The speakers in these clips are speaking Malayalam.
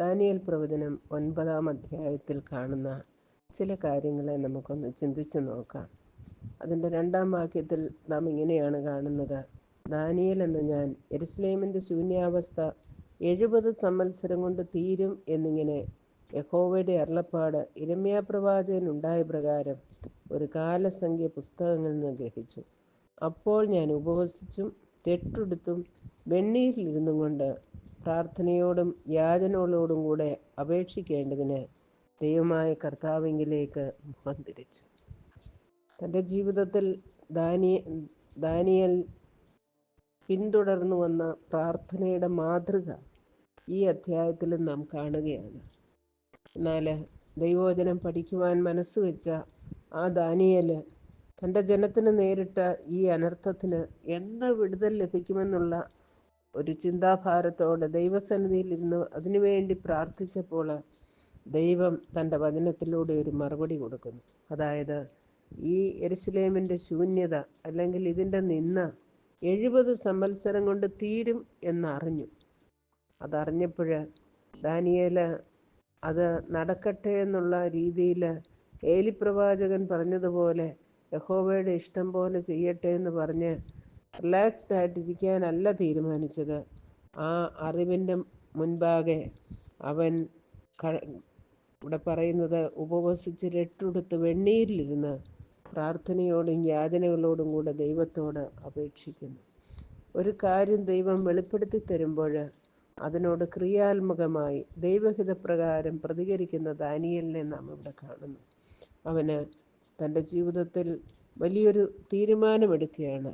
ദാനിയൽ പ്രവചനം ഒൻപതാം അധ്യായത്തിൽ കാണുന്ന ചില കാര്യങ്ങളെ നമുക്കൊന്ന് ചിന്തിച്ച് നോക്കാം. അതിന്റെ രണ്ടാം വാക്യത്തിൽ നാം ഇങ്ങനെയാണ് കാണുന്നത്. ദാനിയൽ എന്ന ഞാൻ എരുസലേമിന്റെ ശൂന്യാവസ്ഥ എഴുപത് സംവത്സരം കൊണ്ട് തീരും എന്നിങ്ങനെ യഹോവയുടെ അരുളപ്പാട് ഇരമ്യാ പ്രവാചകൻ ഉണ്ടായ പ്രകാരം ഒരു കാലസംഖ്യ പുസ്തകങ്ങളിൽ നിന്ന് ഗ്രഹിച്ചു. അപ്പോൾ ഞാൻ ഉപവസിച്ചും തെട്ടുടുത്തും വെണ്ണീരിലിരുന്നും കൊണ്ട് പ്രാർത്ഥനയോടും യാചനകളോടും കൂടെ അപേക്ഷിക്കേണ്ടതിന് ദൈവമായ കർത്താവിങ്കിലേക്ക് മുഖം തിരിച്ചു തന്റെ ജീവിതത്തിൽ ദാനിയ ദാനിയൽ പിന്തുടർന്നു വന്ന പ്രാർത്ഥനയുടെ മാതൃക ഈ അധ്യായത്തിൽ നാം കാണുകയാണ്. എന്നാൽ ദൈവവചനം പഠിക്കുവാൻ മനസ്സ് വെച്ച ആ ദാനിയൽ തന്റെ ജനത്തിന് നേരിട്ട ഈ അനർത്ഥത്തിന് എന്ന് വിടുതൽ ലഭിക്കുമെന്നുള്ള ഒരു ചിന്താഭാരത്തോടെ ദൈവസന്നിധിയിൽ ഇരുന്ന് അതിനുവേണ്ടി പ്രാർത്ഥിച്ചപ്പോൾ ദൈവം തന്റെ വചനത്തിലൂടെ ഒരു മറുപടി കൊടുക്കുന്നു. അതായത് ഈ എരുസലേമിന്റെ ശൂന്യത അല്ലെങ്കിൽ ഇതിന്റെ നിന്ന എഴുപത് സംവത്സരം കൊണ്ട് തീരും എന്നറിഞ്ഞു. അതറിഞ്ഞപ്പോൾ ദാനിയേൽ അത് നടക്കട്ടെ എന്നുള്ള രീതിയിൽ ഏലിപ്രവാചകൻ പറഞ്ഞതുപോലെ യഹോവയുടെ ഇഷ്ടം പോലെ ചെയ്യട്ടെ എന്ന് പറഞ്ഞ് റിലാക്സ്ഡ് ആയിട്ടിരിക്കാനല്ല തീരുമാനിച്ചത്. ആ അറിവിന്റെ മുൻപാകെ അവൻ ഇവിടെ പറയുന്നത് ഉപവസിച്ച് രട്ടുടുത്ത് വെണ്ണീരിലിരുന്ന് പ്രാർത്ഥനയോടും യാതനകളോടും കൂടെ ദൈവത്തോട് അപേക്ഷിക്കുന്നു. ഒരു കാര്യം ദൈവം വെളിപ്പെടുത്തി തരുമ്പോൾ അതിനോട് ക്രിയാത്മകമായി ദൈവഹിതപ്രകാരം പ്രതികരിക്കുന്ന ദാനിയലിനെ നാം ഇവിടെ കാണുന്നു. അവന് തന്റെ ജീവിതത്തിൽ വലിയൊരു തീരുമാനമെടുക്കുകയാണ്.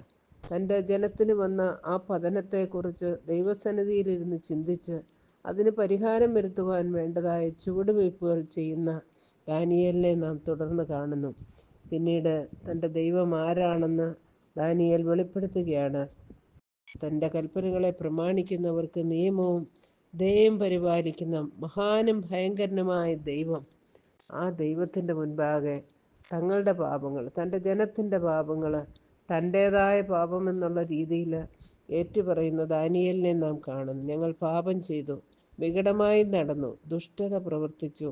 തന്റെ ജനത്തിന് വന്ന ആ പതനത്തെക്കുറിച്ച് ദൈവസന്നിധിയിലിരുന്ന് ചിന്തിച്ച് അതിന് പരിഹാരം വരുത്തുവാൻ വേണ്ടതായ ചുവടുവയ്പ്പുകൾ ചെയ്യുന്ന ദാനിയലിനെ നാം തുടർന്ന് കാണുന്നു. പിന്നീട് തന്റെ ദൈവം ആരാണെന്ന് ദാനിയൽ വെളിപ്പെടുത്തുകയാണ്. തന്റെ കൽപ്പനകളെ പ്രമാണിക്കുന്നവർക്ക് നിയമവും ദയം പരിപാലിക്കുന്ന മഹാനും ഭയങ്കരനുമായ ദൈവം ആ ദൈവത്തിന്റെ മുൻപാകെ തങ്ങളുടെ പാപങ്ങൾ തന്റെ ജനത്തിന്റെ പാപങ്ങൾ തന്റേതായ പാപം എന്നുള്ള രീതിയിൽ ഏറ്റുപറയുന്ന ദാനിയലിനെ നാം കാണുന്നു. ഞങ്ങൾ പാപം ചെയ്തു വികടമായി നടന്നു ദുഷ്ടത പ്രവർത്തിച്ചു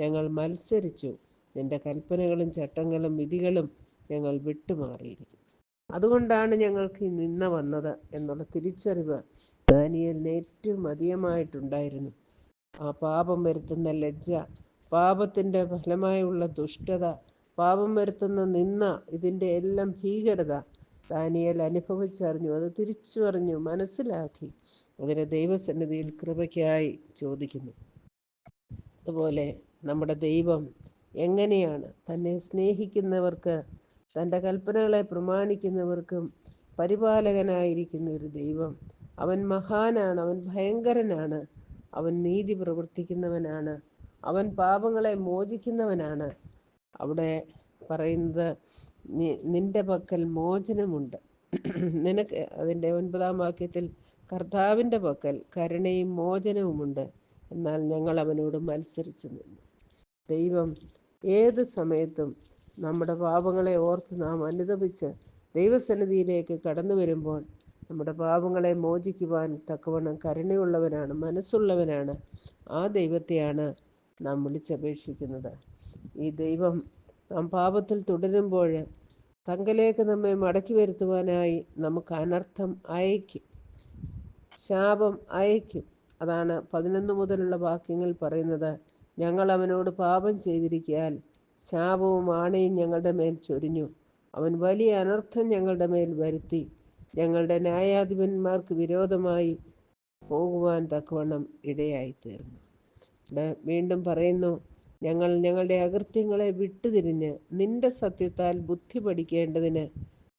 ഞങ്ങൾ മത്സരിച്ചു. നിന്റെ കൽപ്പനകളും ചട്ടങ്ങളും വിധികളും ഞങ്ങൾ വിട്ടുമാറിയിരിക്കും അതുകൊണ്ടാണ് ഞങ്ങൾക്ക് ഈ നിന്ന വന്നത് എന്നുള്ള തിരിച്ചറിവ് ദാനിയലിന് ഏറ്റവും അധികമായിട്ടുണ്ടായിരുന്നു. ആ പാപം വരുത്തുന്ന ലജ്ജ പാപത്തിന്റെ ഫലമായുള്ള ദുഷ്ടത പാപം വരുത്തുന്ന നിന്ന ഇതിന്റെ എല്ലാം ഭീകരത ദാനിയൽ അനുഭവിച്ചറിഞ്ഞു. അത് തിരിച്ചറിഞ്ഞു മനസ്സിലാക്കി. അതിനെ ദൈവസന്നിധിയിൽ കൃപയ്ക്കായി ചോദിക്കുന്നു. അതുപോലെ നമ്മുടെ ദൈവം എങ്ങനെയാണ് തന്നെ സ്നേഹിക്കുന്നവർക്ക് തന്റെ കൽപ്പനകളെ പ്രമാണിക്കുന്നവർക്കും പരിപാലകനായിരിക്കുന്ന ഒരു ദൈവം. അവൻ മഹാനാണ് അവൻ ഭയങ്കരനാണ് അവൻ നീതി പ്രവർത്തിക്കുന്നവനാണ് അവൻ പാപങ്ങളെ മോചിക്കുന്നവനാണ്. അവിടെ പറയുന്നത് നിന്റെ പക്കൽ മോചനമുണ്ട്. നിനക്ക് അതിന്റെ ഒൻപതാം വാക്യത്തിൽ കർത്താവിന്റെ പക്കൽ കരുണയും മോചനവുമുണ്ട്. എന്നാൽ ഞങ്ങൾ അവനോട് മത്സരിച്ചു നിന്നു. ദൈവം ഏത് സമയത്തും നമ്മുടെ പാപങ്ങളെ ഓർത്ത് നാം അനുദപിച്ച് ദൈവസന്നിധിയിലേക്ക് കടന്നു വരുമ്പോൾ നമ്മുടെ പാപങ്ങളെ മോചിക്കുവാൻ തക്കവണ്ണം കരുണയുള്ളവനാണ് മനസ്സുള്ളവനാണ് ആ ദൈവത്തെയാണ് നാം വിളിച്ചപേക്ഷിക്കുന്നത്. ഈ ദൈവം നാം പാപത്തിൽ തുടരുമ്പോൾ തങ്കലേക്ക് നമ്മെ മടക്കി വരുത്തുവാനായി നമുക്ക് അനർത്ഥം അയക്കും ശാപം അയക്കും അതാണ് പതിനൊന്ന് മുതലുള്ള വാക്യങ്ങൾ പറയുന്നത്. ഞങ്ങൾ അവനോട് പാപം ചെയ്തിരിക്കാൻ ശാപവും ആണയും ഞങ്ങളുടെ മേൽ ചൊരിഞ്ഞു. അവൻ വലിയ അനർത്ഥം ഞങ്ങളുടെ മേൽ വരുത്തി. ഞങ്ങളുടെ ന്യായാധിപന്മാർക്ക് വിരോധമായി പോകുവാൻ തക്കവണ്ണം ഇടയായിത്തീർന്നു. ഇവിടെ വീണ്ടും പറയുന്നു ഞങ്ങൾ ഞങ്ങളുടെ അകൃത്യങ്ങളെ വിട്ടുതിരിഞ്ഞ് നിന്റെ സത്യത്താൽ ബുദ്ധി പഠിക്കേണ്ടതിന്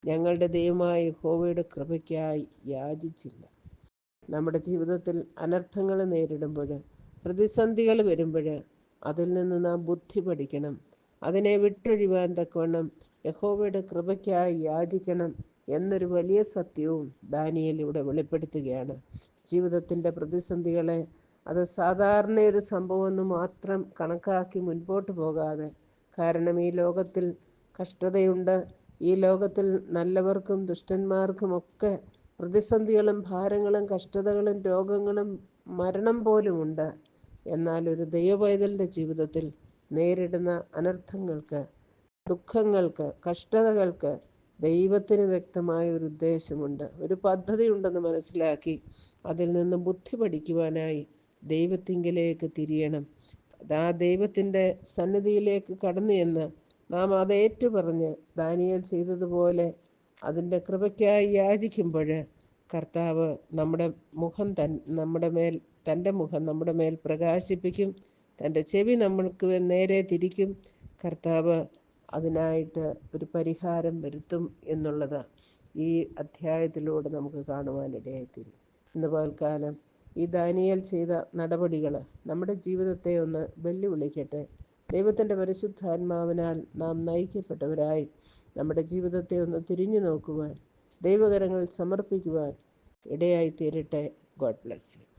ഞങ്ങളുടെ ദൈവമായ ഹോവയുടെ കൃപയ്ക്കായി യാചിച്ചില്ല. നമ്മുടെ ജീവിതത്തിൽ അനർത്ഥങ്ങൾ നേരിടുമ്പോൾ പ്രതിസന്ധികൾ വരുമ്പോൾ അതിൽ നിന്ന് നാം ബുദ്ധി പഠിക്കണം. അതിനെ വിട്ടൊഴിവാൻ തക്കവണ്ണം യഹോവയുടെ കൃപയ്ക്കായി യാചിക്കണം എന്നൊരു വലിയ സത്യവും ദാനിയൽ ഇവിടെ വെളിപ്പെടുത്തുകയാണ്. ജീവിതത്തിന്റെ പ്രതിസന്ധികളെ അത് ഒരു സംഭവമെന്ന് മാത്രം കണക്കാക്കി മുൻപോട്ട് പോകാതെ. കാരണം ഈ ലോകത്തിൽ കഷ്ടതയുണ്ട്. ഈ ലോകത്തിൽ നല്ലവർക്കും ദുഷ്ടന്മാർക്കുമൊക്കെ പ്രതിസന്ധികളും ഭാരങ്ങളും കഷ്ടതകളും രോഗങ്ങളും മരണം പോലുമുണ്ട്. എന്നാൽ ഒരു ദൈവപൈതലിന്റെ ജീവിതത്തിൽ നേരിടുന്ന അനർത്ഥങ്ങൾക്ക് ദുഃഖങ്ങൾക്ക് കഷ്ടതകൾക്ക് ദൈവത്തിന് വ്യക്തമായ ഒരു ഉദ്ദേശമുണ്ട്. ഒരു പദ്ധതി ഉണ്ടെന്ന് മനസ്സിലാക്കി അതിൽ നിന്ന് ബുദ്ധി പഠിക്കുവാനായി ദൈവത്തിങ്കിലേക്ക് തിരിയണം. ആ ദൈവത്തിന്റെ സന്നിധിയിലേക്ക് കടന്നു എന്ന് നാം അത് ഏറ്റുപറഞ്ഞ് ദാനിയൽ ചെയ്തതുപോലെ അതിന്റെ കൃപയ്ക്കായി യാചിക്കുമ്പോൾ കർത്താവ് നമ്മുടെ മുഖം തൻ നമ്മുടെ മേൽ തന്റെ മുഖം നമ്മുടെ മേൽ പ്രകാശിപ്പിക്കും. തന്റെ ചെവി നമ്മൾക്ക് നേരെ തിരിക്കും. കർത്താവ് അതിനായിട്ട് ഒരു പരിഹാരം വരുത്തും എന്നുള്ളത് ഈ അധ്യായത്തിലൂടെ നമുക്ക് കാണുവാനിടയായിത്തീരും. ഇന്ന് പകൽക്കാലം ഈ ദാനിയേൽ ചെയ്ത നടപടികൾ നമ്മുടെ ജീവിതത്തെ ഒന്ന് വെല്ലുവിളിക്കട്ടെ. ദൈവത്തിന്റെ പരിശുദ്ധാത്മാവിനാൽ നാം നയിക്കപ്പെട്ടവരായി നമ്മുടെ ജീവിതത്തെ ഒന്ന് തിരിഞ്ഞു നോക്കുവാൻ ദൈവകരങ്ങൾ സമർപ്പിക്കുവാൻ ഇടയായി തീരട്ടെ ഗോഡ് ബ്ലെസ് യു.